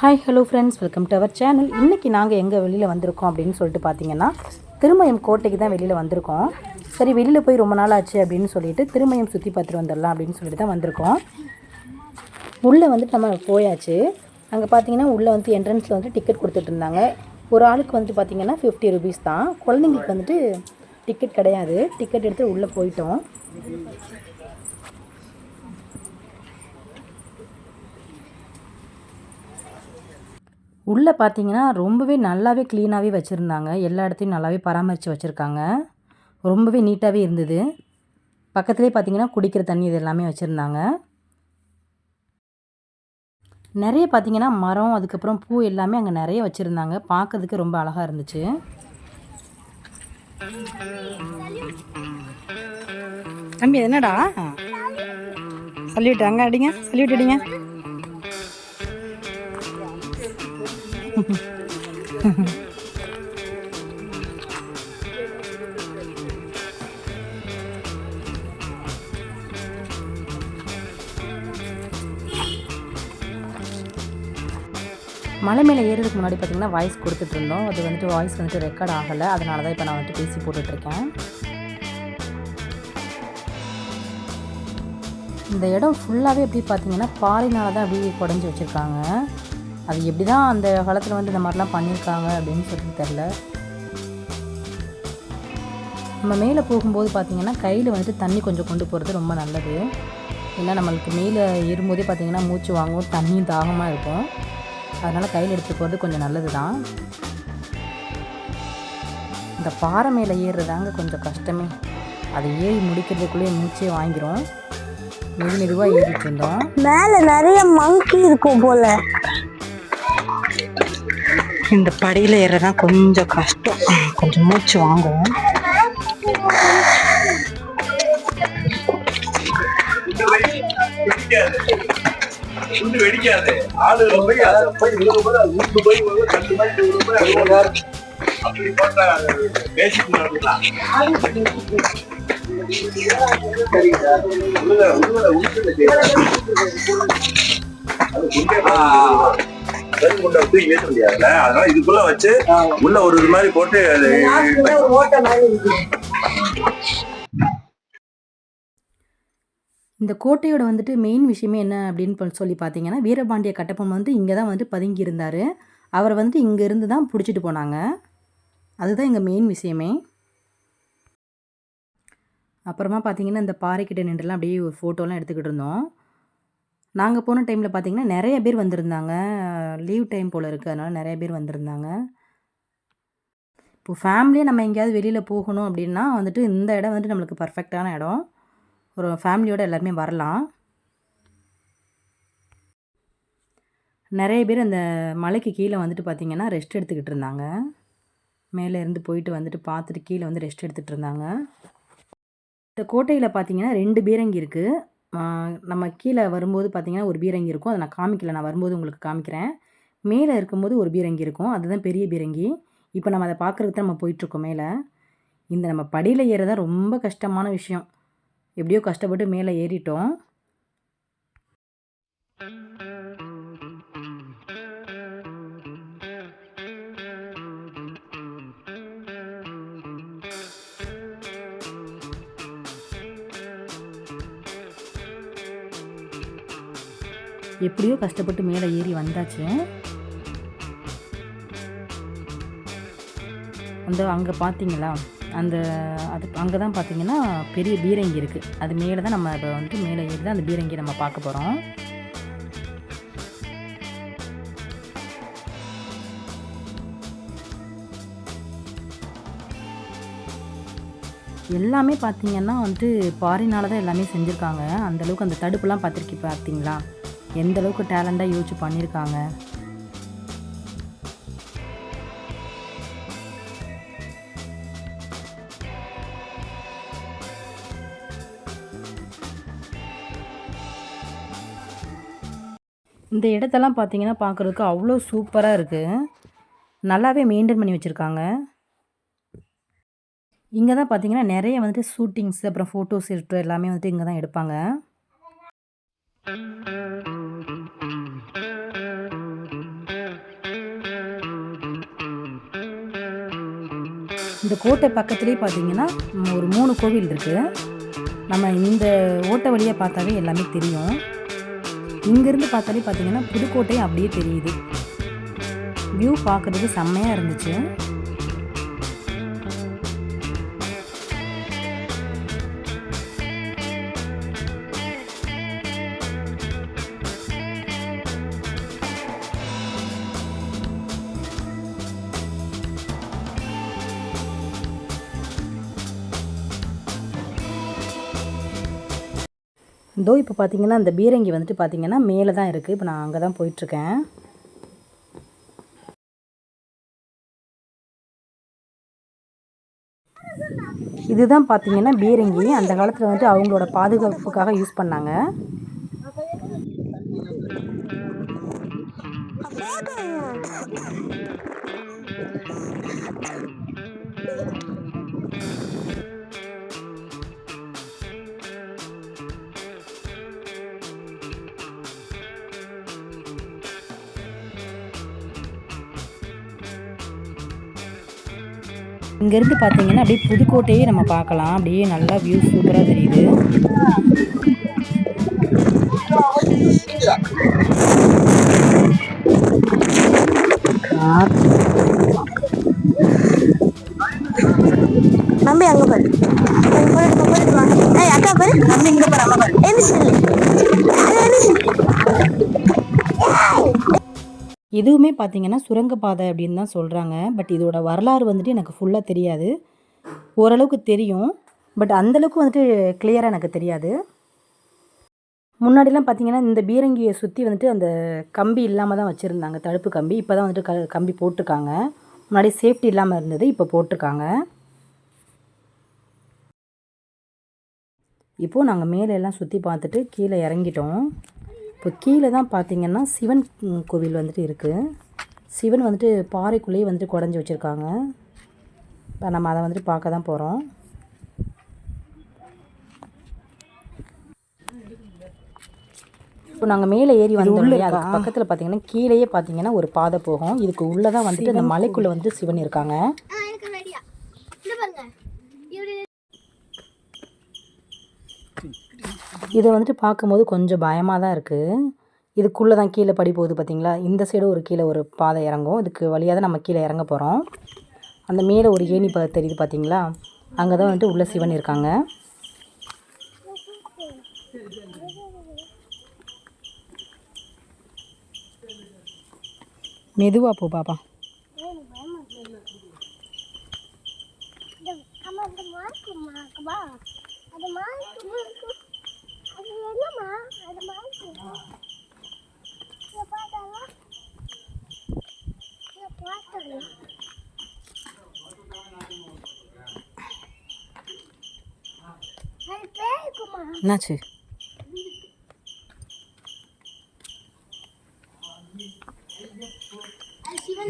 Hi hello friends welcome to our channel இன்றைக்கி நாங்கள் எங்கே வெளியில் வந்திருக்கோம் அப்படின்னு சொல்லிட்டு பார்த்தீங்கன்னா திருமயம் கோட்டைக்கு தான் வெளியில் வந்திருக்கோம். சரி வெளியில் போய் ரொம்ப நாள் ஆச்சு அப்படின்னு சொல்லிட்டு திருமயம் சுற்றி பார்த்துட்டு வந்துடலாம் அப்படின்னு சொல்லிட்டு தான் வந்திருக்கோம். உள்ளே வந்துட்டு நம்ம போயாச்சு. அங்கே பார்த்தீங்கன்னா உள்ளே வந்து என்ட்ரன்ஸில் வந்து டிக்கெட் கொடுத்துட்டு இருந்தாங்க. ஒரு ஆளுக்கு வந்துட்டு பார்த்தீங்கன்னா ஃபிஃப்டி ருபீஸ் தான். குழந்தைங்களுக்கு வந்துட்டு டிக்கெட் கிடையாது. டிக்கெட் எடுத்து உள்ளே போயிட்டோம். உள்ளே பார்த்தீங்கன்னா ரொம்பவே நல்லாவே க்ளீனாகவே வச்சுருந்தாங்க. எல்லா இடத்தையும் நல்லாவே பராமரித்து வச்சுருக்காங்க. ரொம்பவே நீட்டாகவே இருந்தது. பக்கத்துலேயே பார்த்தீங்கன்னா குடிக்கிற தண்ணி இது எல்லாமே வச்சுருந்தாங்க. நிறைய பார்த்தீங்கன்னா மரம் அதுக்கப்புறம் பூ எல்லாமே அங்கே நிறைய வச்சுருந்தாங்க. பார்க்கறதுக்கு ரொம்ப அழகாக இருந்துச்சு. தம்பி என்னடா? சல்யூட் அங்கே அடிங்க. சல்யூட் அடிங்க. மலை மேலே ஏறுறதுக்கு முன்னாடி பார்த்தீங்கன்னா வாய்ஸ் கொடுத்துட்டு இருந்தோம் அது வந்துட்டு வாய்ஸ் வந்துட்டு ரெக்கார்ட் ஆகலை. அதனால தான் இப்போ நான் வந்துட்டு பேசி போட்டுட்ருக்கேன் இந்த இடம் ஃபுல்லாகவே எப்படி பார்த்தீங்கன்னா பாறைனால தான் அப்படியே குடஞ்சி வச்சுருக்காங்க. அது எப்படி தான் அந்த காலத்தில் வந்து இந்த மாதிரிலாம் பண்ணியிருக்காங்க அப்படின்னு சொல்லி தெரில நம்ம மேலே போகும்போது பார்த்திங்கன்னா கையில் வந்துட்டு தண்ணி கொஞ்சம் கொண்டு போகிறது ரொம்ப நல்லது. ஏன்னா நம்மளுக்கு மேலே ஏறும்போதே பார்த்திங்கன்னா மூச்சு வாங்கும் தண்ணியும் தாகமாக இருக்கும். அதனால் கையில் எடுத்துகிட்டு போகிறது கொஞ்சம் நல்லது தான் இந்த பாறை மேலே ஏறுறதாங்க கொஞ்சம் கஷ்டமே. அதை ஏறி முடிக்கிறதுக்குள்ளேயே மூச்சே வாங்கிடும் மெது மெதுவாக ஏறிட்டு இருந்தோம். மேலே நிறைய மங்கி இருக்கும் போல. இந்த படியில் ஏறதான் கொஞ்சம் கஷ்டம். கொஞ்சம் மூச்சு வாங்குவோம். சுண்டு வெடிக்காது ஆளுல போய் அதை போய் இவ்வளவு போய் அது உண்டு போய் ஒரு ரெண்டு மாதிரி இவ்வளவு போய் அது ஒரு வாரம் அப்படி போட்டா பேசிக் நடக்கலாம் சரிங்களா உள்ள உள்ள உள்ள அது குண்டே சரி குண்டை தூக்கி வீச முடியாதுல்ல அதனால இதுக்குள்ள வச்சு உள்ள ஒரு இது மாதிரி போட்டு அது இந்த கோட்டையோட வந்துட்டு மெயின் விஷயமே என்ன அப்படின்னு சொல்லி பார்த்தீங்கன்னா வீரபாண்டிய கட்டபொம்மன் வந்து இங்கே தான் வந்து பதுங்கி இருந்தார். அவரை வந்துட்டு இங்கே இருந்து தான் பிடிச்சிட்டு போனாங்க. அதுதான் எங்கள் மெயின் விஷயமே. அப்புறமா பார்த்தீங்கன்னா இந்த பாறைக்கிட்ட நின்றுலாம் அப்படியே ஒரு ஃபோட்டோலாம் எடுத்துக்கிட்டு இருந்தோம். நாங்கள் போன டைமில் பார்த்தீங்கன்னா நிறைய பேர் வந்திருந்தாங்க. லீவ் டைம் போல் இருக்குது அதனால் நிறைய பேர் வந்திருந்தாங்க. இப்போ ஃபேமிலியாக நம்ம எங்கேயாவது வெளியில் போகணும் அப்படின்னா வந்துட்டு இந்த இடம் வந்துட்டு நம்மளுக்கு பர்ஃபெக்டான இடம். ஒரு ஃபேமிலியோடு எல்லாருமே வரலாம். நிறைய பேர் அந்த மலைக்கு கீழே வந்துட்டு பார்த்திங்கன்னா ரெஸ்ட் எடுத்துக்கிட்டு இருந்தாங்க. மேலே இருந்து போயிட்டு வந்துட்டு பார்த்துட்டு கீழே வந்து ரெஸ்ட் எடுத்துகிட்டு இருந்தாங்க. இந்த கோட்டையில் பார்த்தீங்கன்னா ரெண்டு பீரங்கி இருக்குது நம்ம கீழே வரும்போது பார்த்திங்கன்னா ஒரு பீரங்கி இருக்கும். அதை நான் காமிக்கல. நான் வரும்போது உங்களுக்கு காமிக்கிறேன். மேலே இருக்கும்போது ஒரு பீரங்கி இருக்கும். அதுதான் பெரிய பீரங்கி. இப்போ நம்ம அதை பார்க்குறதுக்கு தான் நம்ம போயிட்டுருக்கோம் மேலே. இந்த நம்ம படியில் ஏறதான் ரொம்ப கஷ்டமான விஷயம். எப்படியோ கஷ்டப்பட்டு மேலே ஏறிட்டோம். எப்படியோ கஷ்டப்பட்டு மேலே ஏறி வந்தாச்சு. அந்த அங்கே பார்த்தீங்களா? அந்த அது அங்கே தான் பார்த்தீங்கன்னா பெரிய பீரங்கி இருக்குது அது மேலே தான் நம்ம இப்போ வந்துட்டு மேலே ஏறி தான் அந்த பீரங்கி நம்ம பார்க்க போகிறோம் எல்லாமே பார்த்தீங்கன்னா வந்துட்டு பாரினால தான் எல்லாமே செஞ்சுருக்காங்க. அந்தளவுக்கு அந்த தடுப்புலாம் பார்த்துருக்கி பார்த்தீங்களா? எந்த அளவுக்கு டேலண்டாக யோசிச்சு பண்ணியிருக்காங்க இந்த இடத்தெல்லாம் பார்த்தீங்கன்னா பார்க்குறதுக்கு அவ்வளோ சூப்பராக இருக்குது நல்லாவே மெயின்டைன் பண்ணி வச்சுருக்காங்க. இங்கே தான் பார்த்தீங்கன்னா நிறைய வந்துட்டு ஷூட்டிங்ஸ் அப்புறம் ஃபோட்டோஸ் எடுத்து எல்லாமே வந்துட்டு இங்கே தான் எடுப்பாங்க. இந்த கோட்டை பக்கத்துலேயே பார்த்தீங்கன்னா ஒரு மூணு கோவில் இருக்குது நம்ம இந்த ஓட்டை வழியாக பார்த்தாவே எல்லாமே தெரியும். இங்கேருந்து பார்த்தாலே பார்த்தீங்கன்னா புதுக்கோட்டை அப்படியே தெரியுது. வியூ பார்க்குறதுக்கு செம்மையாக இருந்துச்சு. இதோ இப்போ பார்த்தீங்கன்னா அந்த பீரங்கி வந்துட்டு பார்த்தீங்கன்னா மேலே தான் இருக்குது. இப்போ நான் அங்கே தான் போயிட்டுருக்கேன். இதுதான் பார்த்தீங்கன்னா பீரங்கி. அந்த காலத்தில் வந்துட்டு அவங்களோட பாதுகாப்புக்காக யூஸ் பண்ணாங்க. இங்கேருந்து பார்த்தீங்கன்னா அப்படியே புதுக்கோட்டையே நம்ம பார்க்கலாம். அப்படியே நல்லா வியூ சூப்பராக தெரியுது. தம்பி அங்க பாரு. அக்கா பாரு. தம்பி இங்க பாரு அம்மா பாரு. எந்திரிச்சு இதுவுமே பார்த்தீங்கன்னா சுரங்கப்பாதை அப்படின்னு தான் சொல்கிறாங்க பட் இதோட வரலாறு வந்துட்டு எனக்கு ஃபுல்லாக தெரியாது. ஓரளவுக்கு தெரியும். பட் அந்தளவுக்கு வந்துட்டு கிளியராக எனக்கு தெரியாது. முன்னாடிலாம் பார்த்தீங்கன்னா இந்த பீரங்கியை சுற்றி வந்துட்டு அந்த கம்பி இல்லாமல் தான் வச்சுருந்தாங்க. தடுப்பு கம்பி. இப்போ தான் வந்துட்டு க கம்பி போட்டிருக்காங்க. முன்னாடி சேஃப்டி இல்லாமல் இருந்தது. இப்போ போட்டிருக்காங்க. இப்போது நாங்கள் மேலே எல்லாம் சுற்றி பார்த்துட்டு கீழே இறங்கிட்டோம். இப்போ கீழே தான் பார்த்தீங்கன்னா சிவன் கோவில் வந்துட்டு இருக்குது சிவன் வந்துட்டு பாறைக்குள்ளேயே வந்துட்டு குடஞ்சி வச்சுருக்காங்க. இப்போ நம்ம அதை வந்துட்டு பார்க்க தான் போகிறோம் இப்போ நாங்கள் மேலே ஏறி வந்தோம் இல்லையா? அதுக்கு பக்கத்தில் பார்த்தீங்கன்னா கீழேயே பார்த்தீங்கன்னா ஒரு பாதை போகும். இதுக்கு உள்ளே தான் வந்துட்டு அந்த மலைக்குள்ளே வந்து சிவன் இருக்காங்க. இதை வந்துட்டு பார்க்கும்போது கொஞ்சம் பயமாக தான் இருக்குது இதுக்குள்ளே தான் கீழே படி போகுது பார்த்தீங்களா இந்த சைடு ஒரு கீழே ஒரு பாதை இறங்கும். இதுக்கு வழியாக தான் நம்ம கீழே இறங்க போகிறோம் அந்த மேலே ஒரு ஏணி பா தெரியுது பார்த்தீங்களா அங்கே தான் வந்துட்டு உள்ள சிவன் இருக்காங்க. மெதுவாக போ பாப்பா அம்மா அது மார்க்குமா அக்கா அது மார்க்கு மார்க்கு அது என்னம்மா அது மார்க்கு இதை பார்த்தாலா இதை பார்த்தாலா அது பேருக்குமா என்னாச்சு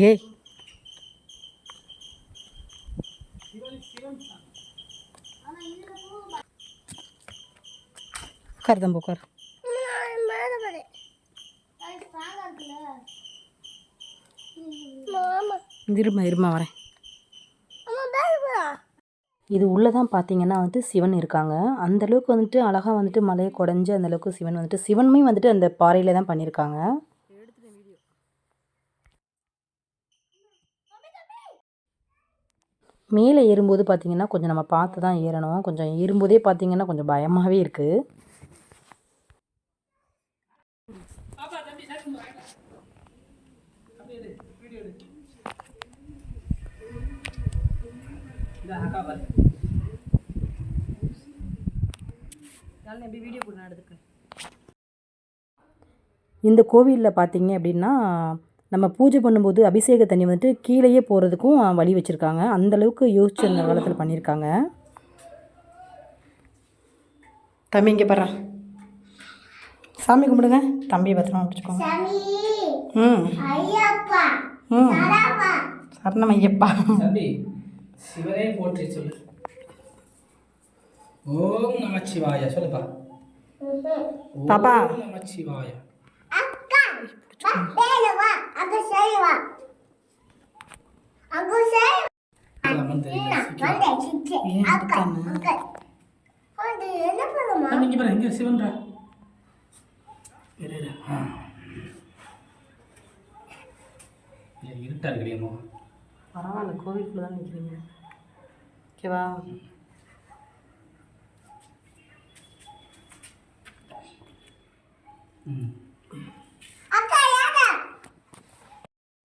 ஏய் உட்கார் தம்பு உட்கார் இருமா இருமா வரேன் இது உள்ளே தான் பார்த்தீங்கன்னா வந்துட்டு சிவன் இருக்காங்க. அந்தளவுக்கு வந்துட்டு அழகாக வந்துட்டு மலையை குடஞ்சி அந்தளவுக்கு சிவன் வந்துட்டு சிவனுமே வந்துட்டு அந்த பாறையில் தான் பண்ணியிருக்காங்க மேலே ஏறும்போது பார்த்தீங்கன்னா கொஞ்சம் நம்ம பார்த்து தான் ஏறணும். கொஞ்சம் ஏறும்போதே பார்த்தீங்கன்னா கொஞ்சம் பயமாகவே இருக்குது இந்த கோவிலில் பார்த்தீங்க அப்படின்னா நம்ம பூஜை பண்ணும்போது அபிஷேக தண்ணி வந்துட்டு கீழேயே போகிறதுக்கும் வழி வச்சுருக்காங்க. அந்தளவுக்கு யோசிச்சு அந்த காலத்தில் பண்ணியிருக்காங்க தம்பி இங்கே பாரு. சாமி கும்பிடுங்க. தம்பி பத்திரமா பிடிச்சிக்கோங்க ம். ஐயப்பா ம். சரணம் ஐயப்பா. தம்பி சிவனே போற்றி சொல்லு. ஓம் நமச்சிவாய சொல்லுப்பா. பாப்பா. ஓம் நமச்சிவாய இல்ல, இருட்டா இருக்குடியமோ பரவாயில்ல கோவிலுக்குள்ள தான் நிற்கிறீங்க ஓகேவா ம் அக்கா யாரா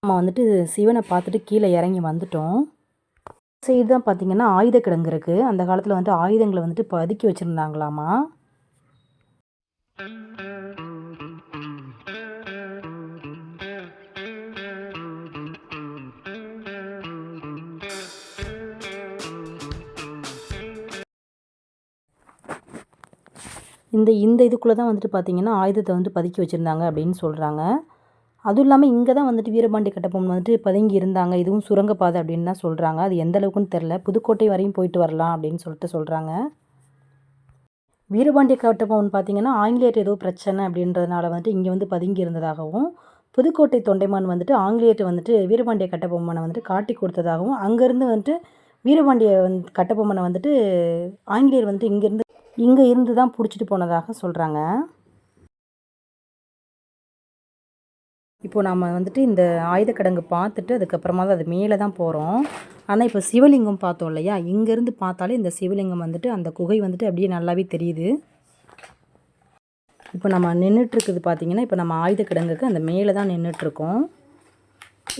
நம்ம வந்துட்டு சிவனை பார்த்துட்டு கீழே இறங்கி வந்துட்டோம். சைடு தான் பார்த்தீங்கன்னா ஆயுத கிடங்கு இருக்குது அந்த காலத்தில் வந்துட்டு ஆயுதங்களை வந்துட்டு பதுக்கி வச்சுருந்தாங்களாமா? இந்த இந்த இதுக்குள்ளே தான் வந்துட்டு பார்த்தீங்கன்னா ஆயுதத்தை வந்துட்டு பதுக்கி வச்சுருந்தாங்க அப்படின்னு சொல்கிறாங்க அதுவும் இல்லாமல் இங்கே தான் வந்துட்டு வீரபாண்டிய கட்டபொம்மன் வந்துட்டு பதுங்கி இருந்தாங்க. இதுவும் சுரங்கப்பாதை அப்படின்னு தான் சொல்கிறாங்க அது எந்த அளவுக்குன்னு தெரில புதுக்கோட்டை வரையும் போயிட்டு வரலாம் அப்படின்னு சொல்லிட்டு சொல்கிறாங்க வீரபாண்டிய கட்டபொம்மன் பார்த்தீங்கன்னா ஆங்கிலேயர் ஏதோ பிரச்சனை அப்படின்றதுனால வந்துட்டு இங்கே வந்து பதுங்கி இருந்ததாகவும் புதுக்கோட்டை தொண்டைமான் வந்துட்டு ஆங்கிலேயர்கிட்ட வந்துட்டு வீரபாண்டிய கட்டபொம்மனை வந்துட்டு காட்டி கொடுத்ததாகவும் அங்கேருந்து வந்துட்டு வீரபாண்டிய வந்து கட்டபொம்மனை வந்துட்டு ஆங்கிலேயர் வந்துட்டு இங்கேருந்து இங்கே இருந்து தான் பிடிச்சிட்டு போனதாக சொல்கிறாங்க இப்போ நம்ம வந்துட்டு இந்த ஆயுதக்கடங்கு பார்த்துட்டு அதுக்கப்புறமா தான் அது மேலே தான் போகிறோம் ஆனால் இப்போ சிவலிங்கம் பார்த்தோம் இல்லையா? இங்கேருந்து பார்த்தாலே இந்த சிவலிங்கம் வந்துட்டு அந்த குகை வந்துட்டு அப்படியே நல்லாவே தெரியுது. இப்போ நம்ம நின்றுட்டுருக்குது பார்த்தீங்கன்னா இப்போ நம்ம ஆயுதக்கிடங்குக்கு அந்த மேலே தான் நின்றுட்டுருக்கோம்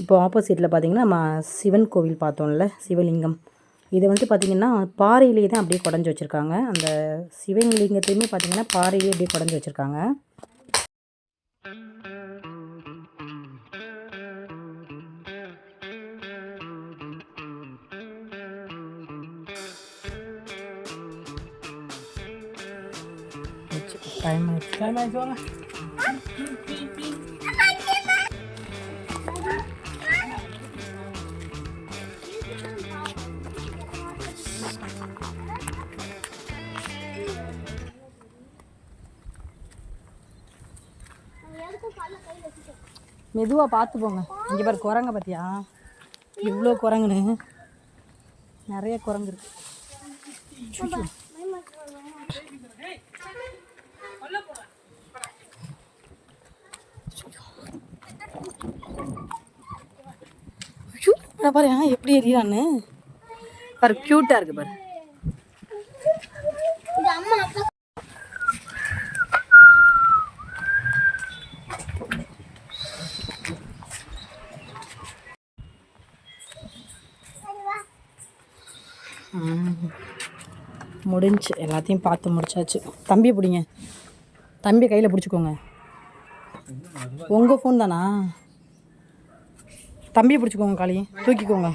இப்போ ஆப்போசிட்டில் பார்த்தீங்கன்னா நம்ம சிவன் கோவில் பார்த்தோம்ல சிவலிங்கம். இதை வந்து பார்த்திங்கன்னா பாறையிலேயே தான் அப்படியே குடஞ்சி வச்சுருக்காங்க. அந்த சிவலிங்கத்தையுமே பார்த்திங்கன்னா பாறையிலே அப்படியே குடஞ்சி வச்சுருக்காங்க. டைம் டைம் ஆயிடுச்சு வாங்க மெதுவாக பார்த்து போங்க. இங்கே பாரு குரங்க பார்த்தியா இவ்வளோ குரங்குன்னு. நிறைய குரங்கு இருக்கு. நான் பாரு ஆ, எப்படி எறியான்னு பாரு க்யூட்டாக இருக்கு பாரு. முடிஞ்சு. முடிஞ்சுச்சு எல்லாத்தையும் பார்த்து முடிச்சாச்சு. தம்பி பிடிங்க. தம்பி கையில் பிடிச்சிக்கோங்க. உங்கள் ஃபோன் தானா? தம்பியை பிடிச்சிக்கோங்க காளி. தூக்கிக்கோங்க.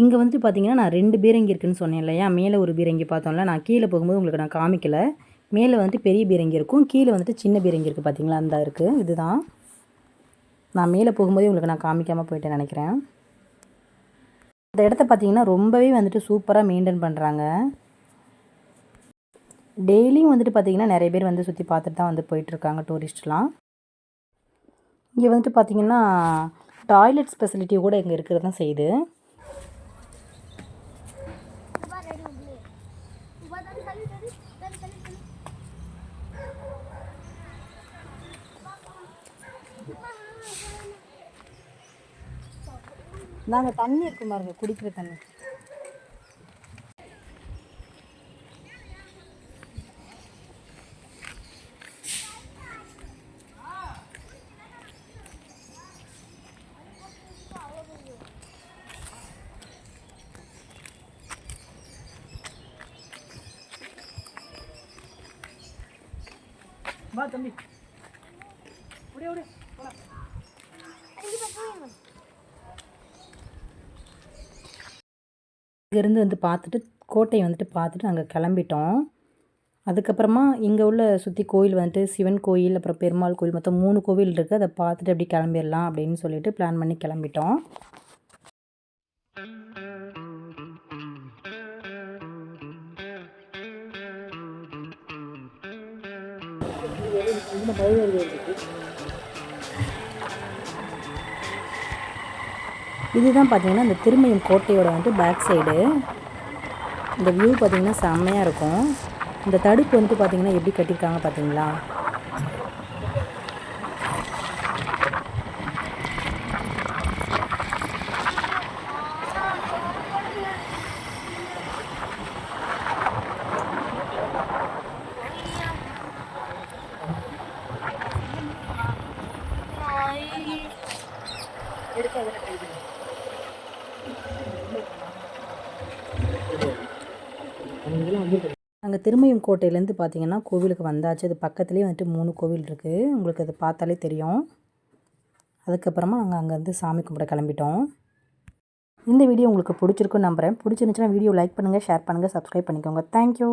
இங்கே வந்துட்டு பார்த்தீங்கன்னா நான் ரெண்டு பீரங்கி இருக்குன்னு சொன்னேன் இல்லையா? மேலே ஒரு பீரங்கி பார்த்தோம்ல நான் கீழே போகும்போது உங்களுக்கு நான் காமிக்கல. மேலே வந்துட்டு பெரிய பீரங்கி இருக்கும். கீழே வந்துட்டு சின்ன பீரங்கி இருக்குது பார்த்தீங்களா அந்த இருக்குது இதுதான். நான் மேலே போகும்போதே உங்களுக்கு நான் காமிக்காமல் போயிட்டேன் நினைக்கிறேன். இந்த இடத்த பார்த்தீங்கன்னா ரொம்பவே வந்துட்டு சூப்பராக மெயின்டைன் பண்ணுறாங்க டெய்லியும் வந்துட்டு பார்த்தீங்கன்னா நிறைய பேர் வந்து சுற்றி பார்த்துட்டு தான் வந்து போயிட்டுருக்காங்க டூரிஸ்ட்லாம் இங்கே வந்துட்டு பார்த்தீங்கன்னா டாய்லெட் ஃபெசிலிட்டி கூட இங்கே இருக்கிறது தான் செய்யுது. நாங்கள் தண்ணி இருக்கு பாருங்க குடிக்கிற தண்ணி. வா தம்பி. ஓடியா ஓடியா இங்கேருந்து வந்து பார்த்துட்டு கோட்டையை வந்துட்டு பார்த்துட்டு நாங்கள் கிளம்பிட்டோம். அதுக்கப்புறமா இங்கே உள்ள சுற்றி கோயில் வந்துட்டு சிவன் கோயில் அப்புறம் பெருமாள் கோயில் மொத்தம் மூணு கோவில் இருக்குது அதை பார்த்துட்டு அப்படி கிளம்பிடலாம் அப்படின்னு சொல்லிட்டு பிளான் பண்ணி கிளம்பிட்டோம். இதுதான் பார்த்திங்கன்னா இந்த திருமயம் கோட்டையோட வந்துட்டு பேக் சைடு இந்த வியூ பார்த்திங்கன்னா செம்மையாக இருக்கும். இந்த தடுப்பு வந்துட்டு பார்த்தீங்கன்னா எப்படி கட்டியிருக்காங்க பார்த்திங்களா? அங்கே திருமயம் கோட்டையிலேருந்து பார்த்தீங்கன்னா கோவிலுக்கு வந்தாச்சு. அது பக்கத்துலேயே வந்துட்டு மூணு கோவில் இருக்குது உங்களுக்கு அதை பார்த்தாலே தெரியும். அதுக்கப்புறமா நாங்கள் அங்கேருந்து சாமி கும்பிட கிளம்பிட்டோம். இந்த வீடியோ உங்களுக்கு பிடிச்சிருக்குன்னு நம்புகிறேன் பிடிச்சிருந்துச்சுன்னா வீடியோ லைக் பண்ணுங்கள் ஷேர் பண்ணுங்கள் சப்ஸ்கிரைப் பண்ணிக்கோங்க. Thank you